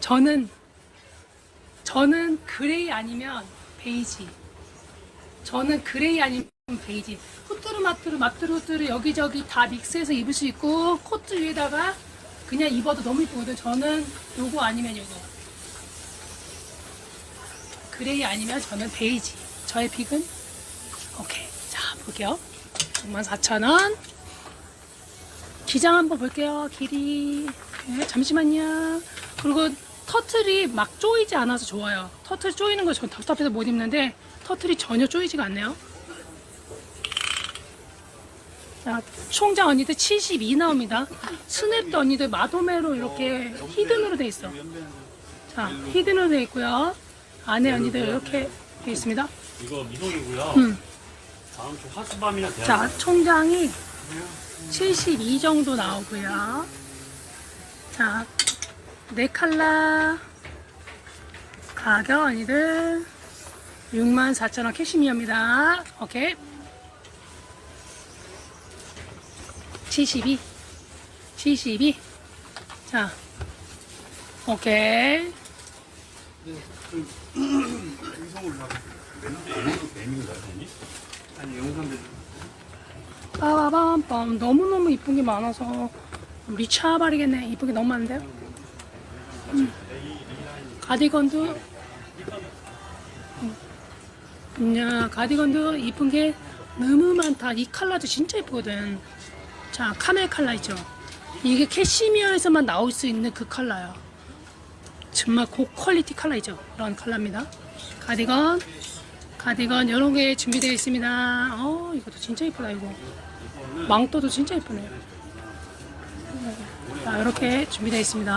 저는 저는 그레이 아니면 베이지. 저는 그레이 아니면 베이지. 후뚜루 마뚜루 마뚜루 후뚜루 여기저기 다 믹스해서 입을 수 있고 코트 위에다가 그냥 입어도 너무 이쁘거든. 저는 요거 아니면 요거. 그레이 아니면 저는 베이지. 저의 픽은 오케이. 자 볼게요. 64,000원. 기장 한번 볼게요. 길이. 네, 잠시만요. 그리고 터틀이 막 조이지 않아서 좋아요. 터틀 조이는 거전 답답해서 못 입는데 터틀이 전혀 조이지가 않네요. 자, 총장 언니들 72 나옵니다. 스냅도 언니들 마도메로 이렇게 히든으로 돼 있어. 자, 히든으로 돼 있고요. 안에 언니들 이렇게 돼 있습니다. 이거 민원이고요. 음. 다음 주. 자, 총장이 72 정도 나오고요. 자, 네 칼라 가격 언니들 64,000원 캐시미어입니다. 오케이. 72. 72. 자, 오케이. 빠바밤빰 너무너무 이쁜 게 많아서 미쳐버리겠네. 이쁜 게 너무 많은데요? 음. 가디건도 음, 야, 가디건도 이쁜 게 너무 많다. 이 컬러도 진짜 이쁘거든. 자 카멜 컬러 있죠? 이게 캐시미어에서만 나올 수 있는 그 컬러야 정말 고퀄리티 컬러이죠? 그런 컬러입니다. 가디건 가디건 이런 게 준비되어 있습니다. 어, 이것도 진짜 이쁘다 이거. 망토도 진짜 이쁘네요. 자, 이렇게 준비되어 있습니다.